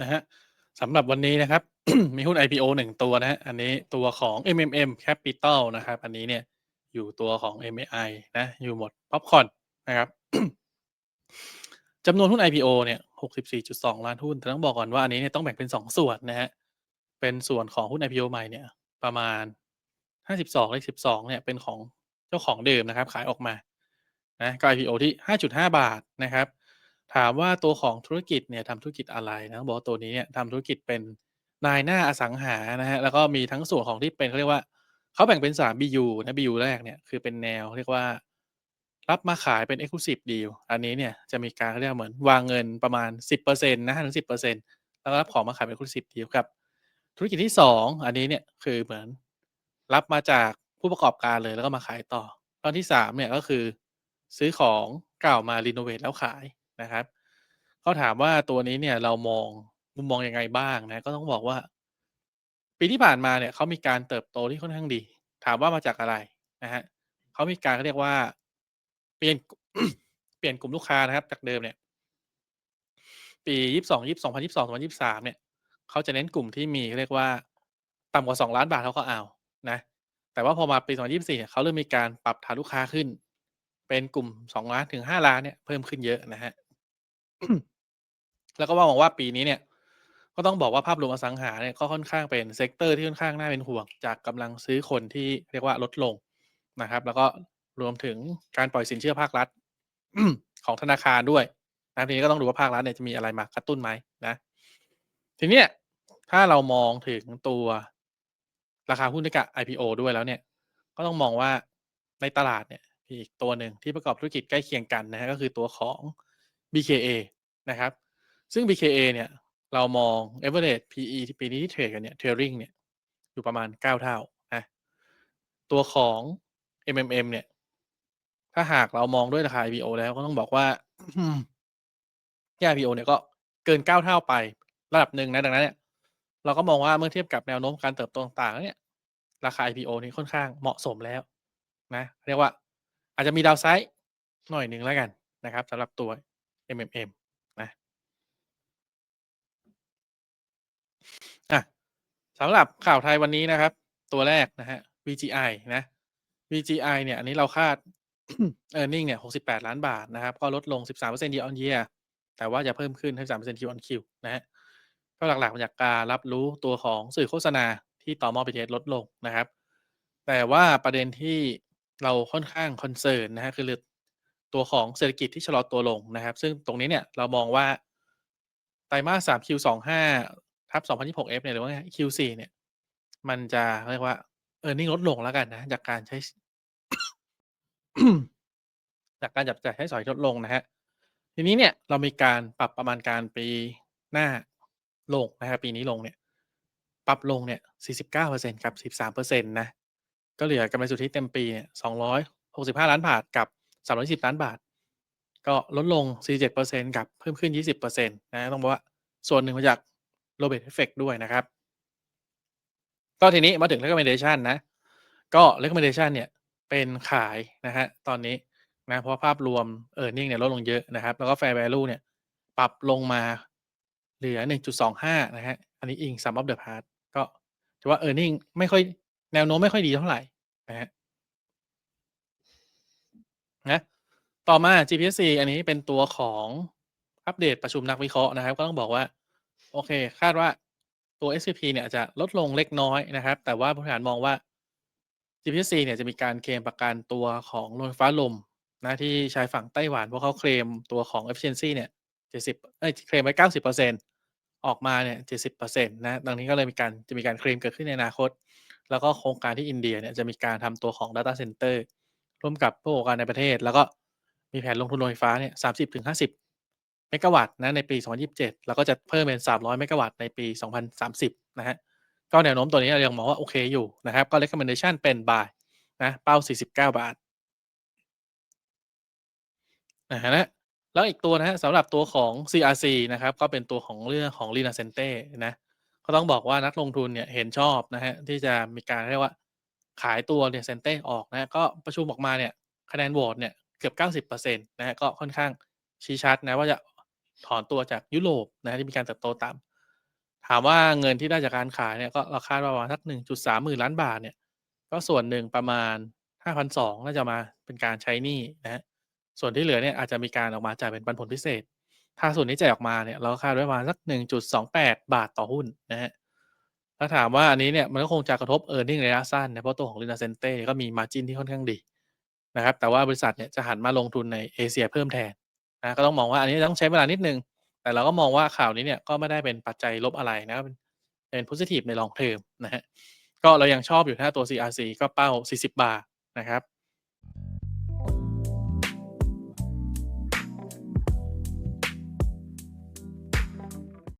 นะฮะสำหรับวันนี้นะครับ มีหุ้น IPO 1ตัวนะครับอันนี้ตัวของ MMM Capital นะครับ อันนี้เนี่ยอยู่ตัวของ MAI นะอยู่หมดพ็อปคอร์นะครับจำนวนหุ้น IPO เนี่ย64.2 ล้านหุ้นแต่ต้องบอกก่อนว่าอันนี้เนี่ยต้องแบ่งเป็น 2 ส่วนนะครับเป็นส่วนของหุ้น IPO ใหม่เนี่ย ประมาณ 52เลข12 เนี่ยเป็นของเจ้าของเดิมนะครับ ขายออกมานะก็ IPO ที่ 5.5 บาทนะครับ ถามว่าตัวของธุรกิจเนี่ยทำธุรกิจอะไรนะบอกว่าตัวนี้เนี่ยทำธุรกิจเป็นนายหน้าอสังหานะครับแล้วก็มีทั้งส่วนของที่เป็นเขาเรียกว่าเขาแบ่งเป็น3 BU นะ BU แรกเนี่ยคือเป็นแนวเรียกว่า รับมาขายเป็น Exclusive Deal อันนี้เนี่ยจะมีการเขาเรียกเหมือนวางเงินประมาณ 10%นะ5-10%แล้วก็รับของมาขายเป็น Exclusive Deal กับ ธุรกิจที่ 2 อันนี้เนี่ยคือเหมือนรับมาจากผู้ประกอบการเลยแล้วก็มาขายต่อตอนที่3เนี่ยก็คือซื้อของเก่ามารีโนเวตแล้วขาย นะครับเขาถามว่าตัวนี้เนี่ยเรามองมุมมองยังไงบ้างนะก็ต้องบอกว่า ปีที่ผ่านมาเนี่ยเขามีการเติบโตที่ค่อนข้างดี ถามว่ามาจากอะไรนะครับเขามีการเขาเรียกว่า เปลี่ยนเปลี่ยนกลุ่มลูกค้านะครับ จากเดิมเนี่ย ปี22ยีบ2022 2023เนี่ยเขาจะเน้นกลุ่มที่มีเขาเรียกว่าต่ำกว่า2ล้านบาทเขาก็เอานะ แต่ว่าพอมาปี2024เนี่ยเขาเริ่มมีการปรับฐานลูกค้าขึ้น เป็นกลุ่ม2ล้านถึง5ล้านเนี่ยเพิ่มขึ้นเยอะนะครับ แล้วก็มองว่าปีนี้เนี่ย ก็ต้องบอกว่าภาพรวมอสังหาเนี่ยก็ค่อนข้างเป็นเซกเตอร์ที่ค่อนข้างน่าเป็นห่วง จากกำลังซื้อคนที่เรียกว่าลดลงนะครับ แล้วก็รวมถึงการปล่อยสินเชื่อภาครัฐของธนาคารด้วยนะทีนี้ก็ต้องดูว่าภาครัฐเนี่ยจะมีอะไรมากระตุ้นไหมนะ ทีเนี้ยถ้าเรามองถึงตัวราคาหุ้นด้วยกับ IPO ด้วยแล้วเนี่ย ก็ต้องมองว่าในตลาดเนี่ยอีกตัวหนึ่งที่ประกอบธุรกิจใกล้เคียงกันนะครับก็คือตัวของ BKA นะครับ ซึ่ง BKA เนี่ย เรามอง average PE ที่ปีนี้ที่เทรดกันเนี่ย trailing เนี่ย อยู่ประมาณ 9 เท่านะตัวของ MMM เนี่ย ถ้าหากเรามองด้วยราคา IPO แล้วก็ต้องบอกว่าที่ IPO เนี่ยก็เกิน 9 เท่าไประดับหนึ่งนะดังนั้นเนี่ยเราก็มองว่าเมื่อเทียบกับแนวโน้มการเติบโตต่างๆเนี่ยราคา IPO นี้ค่อนข้างเหมาะสมแล้วนะเรียกว่าอาจจะมี downside หน่อยหนึ่งแล้วกันนะครับสำหรับตัว MMM นะอะสำหรับข่าวไทยวันนี้นะครับ ตัวแรกนะครับ VGI นะ VGI เนี่ย อันนี้เราคาด earning เนี่ย 68 ล้านบาทนะครับ ก็ลดลง 13% year on year แต่ว่าจะเพิ่มขึ้น13% Q on Q นะครับก็หลักๆมาจากการรับรู้ตัวของสื่อโฆษณาที่ต่อม้อ BTS ลดลงนะครับ แต่ว่าประเด็นที่เราค่อนข้าง concern นนะครับคือ ตัวของเศรษฐกิจที่ชะลอตัวลงนะครับ ซึ่งตรงนี้เนี่ยเรามองว่าไตรมาส3 Q25 ทับ2026 F เนี่ยหรือว่า Q4 เนี่ย มันจะเรียกว่า earning ลดลงแล้วกันนะ จากการใช้ จากการจับจ่ายใช้สอยลดลงนะครับทีนี้เนี่ยเรามีการปรับประมาณการปีหน้าลงนะครับปีนี้ลงเนี่ย ปรับลงเนี่ย 49%กับ 13%นะ ก็เหลือกำไรสุทธิเต็มปีเนี่ย265 ล้านบาทกับ 320 ล้านบาท ก็ลดลง 47%กับเพิ่มขึ้น 20%นะต้องบอกว่าส่วนหนึ่งมาจาก low base effect ด้วยนะครับ ก็ทีนี้มาถึง recommendation นะ ก็ recommendation เนี่ย เป็นขายนะครับตอนนี้นะเพราะภาพรวม earning เนี่ยลดลงเยอะนะครับ แล้วก็ fair value เนี่ย ปรับลงมาเหลือ 1.25 นะครับอันนี้อิง sum of the parts ก็ถือว่า earning ไม่ค่อยแนวโน้มไม่ค่อยดีเท่าไหร่นะครับ นะต่อมา GPC อันนี้เป็นตัวของอัปเดตประชุมนักวิเคราะห์นะครับ ก็ต้องบอกว่า โอเค คาดว่าตัว SPP เนี่ยจะลดลงเล็กน้อยนะครับ แต่ว่าผู้บริหารมองว่า GPC เนี่ยจะมีการเคลมประกันตัวของโรงไฟฟ้าลมนะที่ชายฝั่งไต้หวันเพราะเขาเคลมตัวของ efficiency เนี่ย70เอ๊ยเคลมไว้ 90%ออกมาเนี่ย70%นะดังนี้ก็เลยมีการจะมีการเคลมเกิดขึ้นในอนาคต แล้วก็โครงการที่อินเดียเนี่ยจะมีการทำตัวของ data center ร่วมกับผู้ประกอบการในประเทศ แล้วก็มีแผนลงทุนโรงไฟฟ้าเนี่ย30-50เมกะวัตต์นะในปีสอง2027 แล้วก็จะเพิ่มเป็น300เมกะวัตต์ในปี2030นะครับนะฮะก็แนวโน้มตัวนี้เรายังมองว่าโอเคอยู่นะครับก็ recommendation เป็น buy นะเป้า 49 บาทอะฮะแล้วอีกตัวนะครับสำหรับตัวของ CRC นะครับ ก็เป็นตัวของเรื่องของ l i n a c e n t e นะ ก็ต้องบอกว่านักลงทุนเนี่ยเห็นชอบนะครับที่จะมีการเรียกว่า ขายตัว Linascente ออกนะก็ประชุมออกมาเนี่ยคะแนนโหวตเนี่ยเกือบ 90%นะครับก็ค่อนข้างชี้ชัดนะว่าจะถอนตัวจากยุโรปนะที่มีการเติบโตต่ำถามว่าเงินที่ได้จากการขายเนี่ยก็เราคาดว่าประมาณสัก 1.3หมื่นล้านบาทเนี่ยก็ส่วนหนึ่งประมาณ 5,200น่าจะมาเป็นการใช้หนี้นะส่วนที่เหลือเนี่ยอาจจะมีการออกมาจ่ายเป็นปันผลพิเศษ ถ้าส่วนนี้จ่ายออกมาเนี่ยเราก็คาดไว้ประมาณสัก 1.28 บาทต่อหุ้นนะครับ ถ้าถามว่าอันนี้เนี่ยมันก็คงจะกระทบ earning ระยะสั้นนะเพราะตัวของลินาเซนเต้ก็มีมาจินที่ค่อนข้างดีนะครับแต่ว่าบริษัทเนี่ยจะหันมาลงทุนในเอเชียเพิ่มแทนนะก็ต้องมองว่าอันนี้ต้องใช้เวลานิดนึง แต่เราก็มองว่าข่าวนี้เนี่ยก็ไม่ได้เป็นปัจจัยลบอะไรนะเป็นเป็นโพซิทีฟในลองเทอมนะฮะก็เรายังชอบอยู่ถ้าตัว CRC ก็เป้า 40 บาทนะครับ